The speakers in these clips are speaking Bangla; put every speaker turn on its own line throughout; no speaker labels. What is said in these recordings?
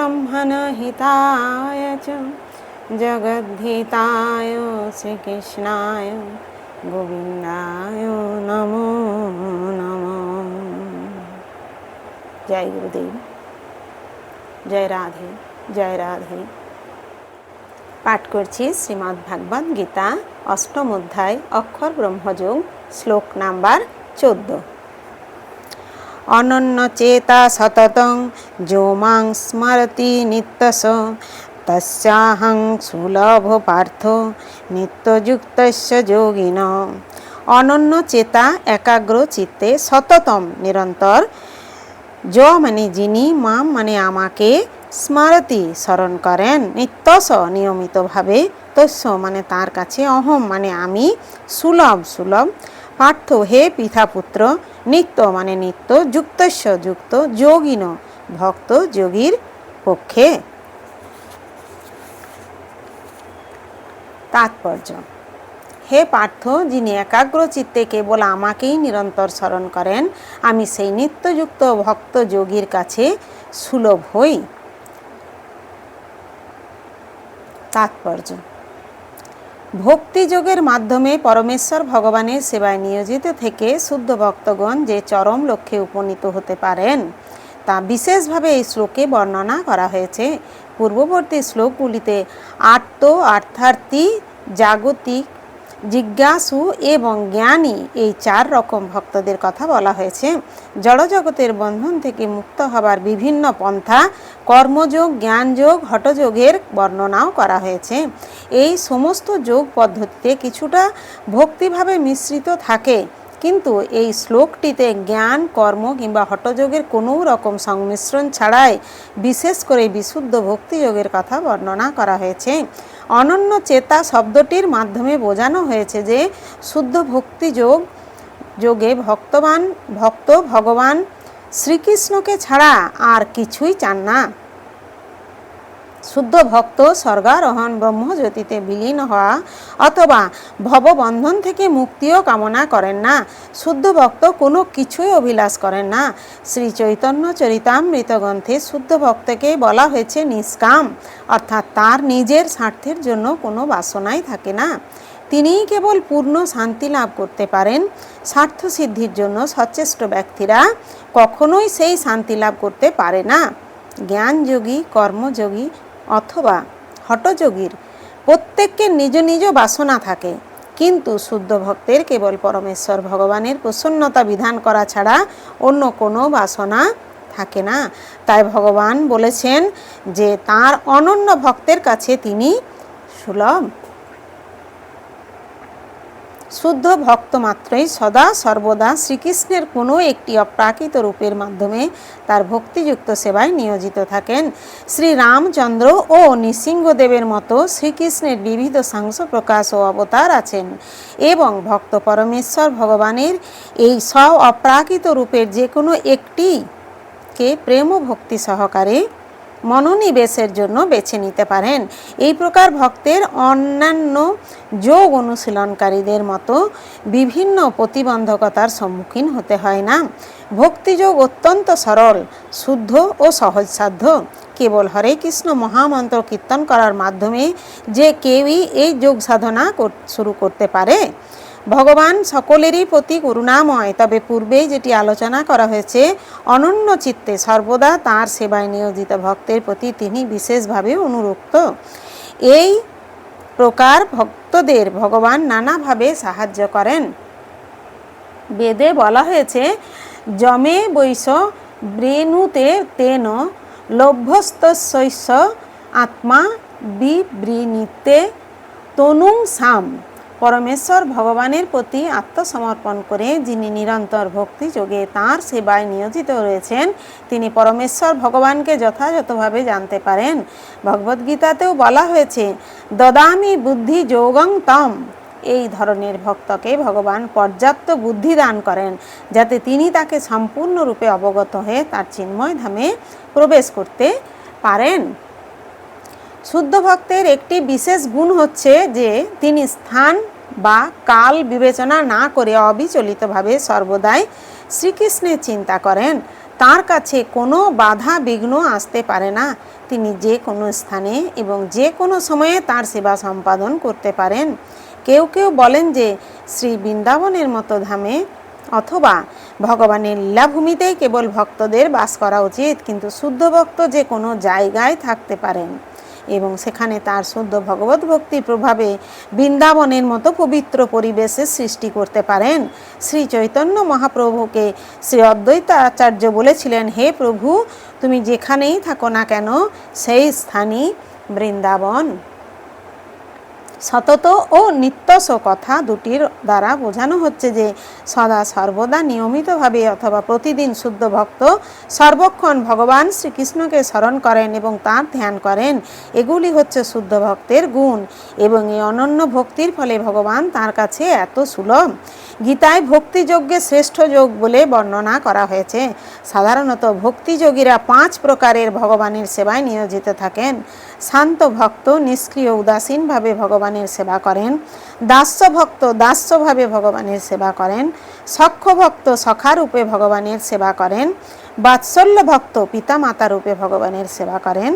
ब्रह्मणहिताय च जगद्धिताय श्रीकृष्णाय गोविन्दाय नमो नमो जय गुरुदेव জয় রাধে জয় রাধে পাঠ করছি শ্রীমদ্ভাগবত গীতা অষ্টম অধ্যায় অক্ষর ব্রহ্মযোগ শ্লোক নাম্বার চোদ্দ অনন্যচেতা সততং মাং স্মরতি নিত্যস তস্যাহং সুলভ পার্থ নিত্যযুক্তস্য যোগিন অনন্য চেতা একাগ্র চিত্তে সততম নিরন্তর য মানে যিনি মাম মানে আমাকে স্মারতি স্মরণ করেন নিত্যস নিয়মিতভাবে তস্য মানে তার কাছে অহম মানে আমি সুলভ সুলভ পার্থ হে পিতা পুত্র নিত্য মানে নিত্য যুক্তস্য যুক্ত যোগিন ভক্ত যোগীর পক্ষে তাৎপর্য হে পার্থ যিনি একাগ্র চিত্তে কেবল আমাকেই নিরন্তর স্মরণ করেন আমি সেই নিত্যযুক্ত ভক্ত যোগীর কাছে সুলভ হই তাৎপর্য ভক্তিযোগের মাধ্যমে পরমেশ্বর ভগবানের সেবায় নিয়োজিত থেকে শুদ্ধ ভক্তগণ যে চরম লক্ষ্যে উপনীত হতে পারেন তা বিশেষভাবে এই শ্লোকে বর্ণনা করা হয়েছে পূর্ববর্তী শ্লোকগুলিতে আত্ম আর্থার্থী জাগতিক জিজ্ঞাসু এবং জ্ঞানী এই চার রকম ভক্তদের কথা বলা হয়েছে জড়জগতের বন্ধন থেকে মুক্ত হবার বিভিন্ন পন্থা কর্মযোগ জ্ঞানযোগ হটযোগের বর্ণনাও করা হয়েছে এই সমস্ত যোগ পদ্ধতিতে কিছুটা ভক্তিভাবে মিশ্রিত থাকে কিন্তু এই শ্লোকটিতে জ্ঞান কর্ম কিংবা হটযোগের কোনো রকম সংমিশ্রণ ছাড়াই বিশেষ করে বিশুদ্ধ ভক্তিযোগের কথা বর্ণনা করা হয়েছে অনন্য চেতা শব্দটির মাধ্যমে বোঝানো হয়েছে যে শুদ্ধ ভক্তিযোগ যোগে ভক্তবান ভক্ত ভগবান শ্রীকৃষ্ণকে ছাড়া আর কিছুই চান না শুদ্ধ ভক্ত স্বর্গারোহণ ব্রহ্মজ্যোতিতে বিলীন হওয়া অথবা ভববন্ধন থেকে মুক্তিও কামনা করেন না শুদ্ধ ভক্ত কোনো কিছুই অভিলাষ করেন না শ্রী চৈতন্য চরিতামৃত গ্রন্থে শুদ্ধ ভক্তকে বলা হয়েছে নিষ্কাম অর্থাৎ তার নিজের স্বার্থের জন্য কোনো বাসনাই থাকে না তিনিই কেবল পূর্ণ শান্তি লাভ করতে পারেন স্বার্থ সিদ্ধির জন্য সচেষ্ট ব্যক্তিরা কখনোই সেই শান্তি লাভ করতে পারে না জ্ঞানযোগী কর্মযোগী অথবা হটযোগীর প্রত্যেকের নিজ নিজ বাসনা থাকে কিন্তু শুদ্ধ ভক্তের কেবল পরমেশ্বর ভগবানের প্রসন্নতা বিধান করা ছাড়া অন্য কোনো বাসনা থাকে না তাই ভগবান বলেছেন যে তার অনন্য ভক্তের কাছে তিনি সুলভ শুদ্ধ ভক্ত মাত্রই সদা সর্বদা শ্রীকৃষ্ণের কোনো একটি অপ্রাকৃত রূপের মাধ্যমে তার ভক্তিযুক্ত সেবায় নিয়োজিত থাকেন শ্রী রামচন্দ্র ও নৃসিংহদেবের মতো শ্রীকৃষ্ণের বিবিধ সাংস প্রকাশ ও অবতার আছেন এবং ভক্ত পরমেশ্বর ভগবানের এই স্ব অপ্রাকৃত রূপের যে কোনো একটি কে প্রেম ভক্তি সহকারে মনোনিবেশের জন্য বেছে নিতে পারেন এই প্রকার ভক্তের অন্যান্য যোগ অনুশীলনকারীদের মতো বিভিন্ন প্রতিবন্ধকতার সম্মুখীন হতে হয় না ভক্তিযোগ অত্যন্ত সরল শুদ্ধ ও সহজসাধ্য কেবল হরে কৃষ্ণ মহামন্ত্র কীর্তন করার মাধ্যমে যে কেউই এই যোগ সাধনা শুরু করতে পারে ভগবান সকলেরই প্রতি করুণাময় তবে পূর্বেই যেটি আলোচনা করা হয়েছে অনন্য চিত্তে সর্বদা তাঁর সেবায় নিয়োজিত ভক্তের প্রতি তিনি বিশেষভাবে অনুরক্ত এই প্রকার ভক্তদের ভগবান নানাভাবে সাহায্য করেন বেদে বলা হয়েছে জমে বৈশ ব্রেণুতে তেন লভ্যস্ত শৈশ্য আত্মা বিবৃণীতে তনুং সাম পরমেশ্বর ভগবানের প্রতি আত্মসমর্পণ করে যিনি নিরন্তর ভক্তি যোগে তাঁর সেবায় নিয়োজিত রয়েছেন তিনি পরমেশ্বর ভগবানকে যথাযথভাবে জানতে পারেন ভগবদ্গীতাতেও বলা হয়েছে দদামি বুদ্ধি যোগং তম এই ধরনের ভক্তকে ভগবান পর্যাপ্ত বুদ্ধি দান করেন যাতে তিনি তাকে সম্পূর্ণরূপে অবগত হয়ে তার চিন্ময় ধামে প্রবেশ করতে পারেন শুদ্ধ ভক্তের একটি বিশেষ গুণ হচ্ছে যে তিনি স্থান বা কাল বিবেচনা না করে অবিচলিতভাবে সর্বদাই শ্রীকৃষ্ণের চিন্তা করেন তার কাছে কোনো বাধা বিঘ্ন আসতে পারে না তিনি যে কোনো স্থানে এবং যে কোনো সময়ে তার সেবা সম্পাদন করতে পারেন কেউ কেউ বলেন যে শ্রী বৃন্দাবনের মতো ধামে অথবা ভগবানের লীলাভূমিতেই কেবল ভক্তদের বাস করা উচিত কিন্তু শুদ্ধ ভক্ত যে কোনো জায়গায় থাকতে পারেন এবং সেখানে তার শুদ্ধ ভগবত ভক্তির প্রভাবে বৃন্দাবনের মতো পবিত্র পরিবেশের সৃষ্টি করতে পারেন শ্রী চৈতন্য মহাপ্রভুকে শ্রী অদ্বৈতাচার্য বলেছিলেন হে প্রভু তুমি যেখানেই থাকো না কেন সেই স্থানই বৃন্দাবন সতত ও নিত্যস কথা দুটির দ্বারা বোঝানো হচ্ছে যে সদা সর্বদা নিয়মিতভাবে অথবা প্রতিদিন শুদ্ধ ভক্ত সর্বক্ষণ ভগবান শ্রীকৃষ্ণকে স্মরণ করেন এবং তার ধ্যান করেন এগুলি হচ্ছে শুদ্ধ ভক্তের গুণ এবং এই অনন্য ভক্তির ফলে ভগবান তার কাছে এত সুলভ গীতায় ভক্তিযজ্ঞে শ্রেষ্ঠ যোগ বলে বর্ণনা করা হয়েছে সাধারণত ভক্তিযোগীরা পাঁচ প্রকারের ভগবানের সেবায় নিয়োজিত থাকেন শান্ত ভক্ত নিষ্ক্রিয় উদাসীনভাবে ভগবানের সেবা করেন দাস্য ভক্ত দাস্যভাবে ভগবানের সেবা করেন সখ্য ভক্ত সখারূপে ভগবানের সেবা করেন বাৎসল্য ভক্ত পিতা মাতা রূপে ভগবানের সেবা করেন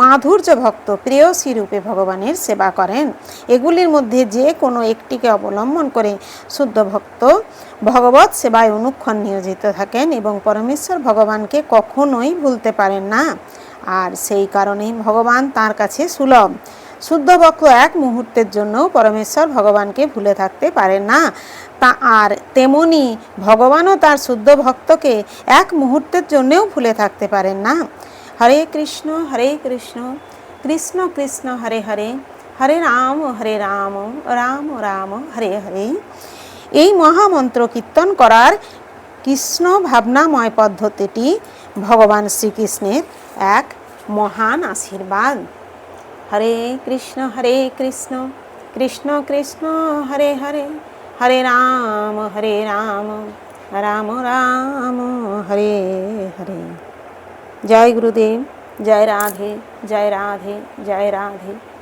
মাধুর্য ভক্ত প্রেয়সী রূপে ভগবানের সেবা করেন এগুলির মধ্যে যে কোনো একটিকে অবলম্বন করে শুদ্ধ ভক্ত ভগবত সেবায় অনুক্ষণ নিয়োজিত থাকেন এবং পরমেশ্বর ভগবানকে কখনোই ভুলতে পারেন না আর সেই কারণেই ভগবান তার কাছে সুলভ শুদ্ধবক্ষ এক মুহূর্তের জন্য পরমেশ্বর ভগবানকে ভুলে থাকতে পারেন না তা আর তেমনি ভগবানও তার শুদ্ধ ভক্তকে এক মুহূর্তের জন্যেও ভুলে থাকতে পারেন না হরে কৃষ্ণ হরে কৃষ্ণ কৃষ্ণ কৃষ্ণ হরে হরে হরে রাম হরে রাম রাম রাম হরে হরে এই মহামন্ত্র কীর্তন করার কৃষ্ণ ভাবনাময় পদ্ধতিটি ভগবান শ্রীকৃষ্ণের এক মহান আশীর্বাদ হরে কৃষ্ণ হরে কৃষ্ণ কৃষ্ণ কৃষ্ণ হরে হরে হরে রাম হরে রাম রাম রাম হরে হরে জয় গুরুদেব জয় রাধে জয় রাধে জয় রাধে